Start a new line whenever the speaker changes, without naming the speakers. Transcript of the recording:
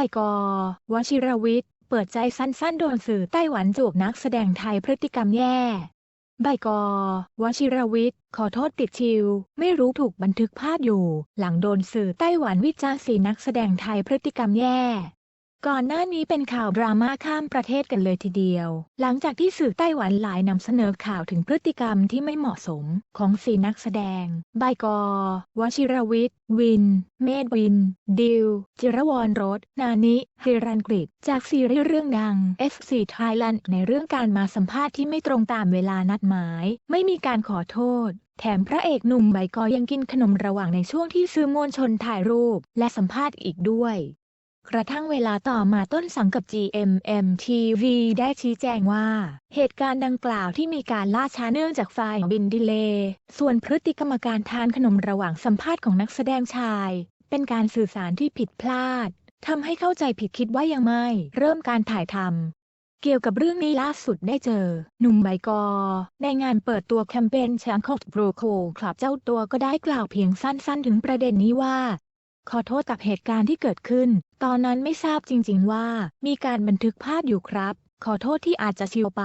ใบกอ วชิรวิทย์ เปิดใจสั้นๆ โดนสื่อไต้หวันจูบนักแสดงไทยพฤติกรรมแย่ใบกอ วชิรวิทย์ ขอโทษติดชิว ไม่รู้ถูกบันทึกภาพอยู่ หลังโดนสื่อไต้หวันวิจารณ์สีนักแสดงไทยพฤติกรรมแย่ ก่อนหน้านี้เป็นข่าวดราม่าข้ามประเทศกันเลยทีเดียว หลังจากที่สื่อไต้หวันหลายนำเสนอข่าวถึงพฤติกรรมที่ไม่เหมาะสมของสีนักแสดง ใบกอ วชิรวิทย์ วิน เมธวิน ดิว จิรวรรส นานิฮิรันกฤษจากซีรีส์เรื่องดัง FC Thailand ในเรื่องการมาสัมภาษณ์ที่ไม่ตรงตามเวลานัดหมาย ไม่มีการขอโทษแถมพระเอกหนุ่มใบกอยังกินขนมระหว่างในช่วงที่สื่อมวลชนถ่ายรูป และสัมภาษณ์อีกด้วย กระทั่งเวลาต่อมาต้นสังกับ GMMTV ได้ชี้แจงว่า เหตุการณ์ดังกล่าวที่มีการล่าช้าเนื่องจากไฟล์บินดีเลย์ส่วนพฤติกรรมการทานขนมระหว่างสัมภาษณ์ของนักแสดงชาย เป็นการสื่อสารที่ผิดพลาดทำให้เข้าใจผิดคิดว่ายังไม่ เริ่มการถ่ายทำเกี่ยวกับเรื่องนี้ล่าสุดได้เจอ หนุ่มใบกอ ในงานเปิดตัวแคมเปญแชงคอกบรูโคคลับเจ้าตัวก็ได้กล่าวเพียงสั้นๆ ถึงประเด็นนี้ว่า ขอโทษกับเหตุการณ์ที่เกิดขึ้น ตอนนั้นไม่ทราบจริงๆว่า มีการบันทึกภาพอยู่ครับ ขอโทษที่อาจจะชิวไป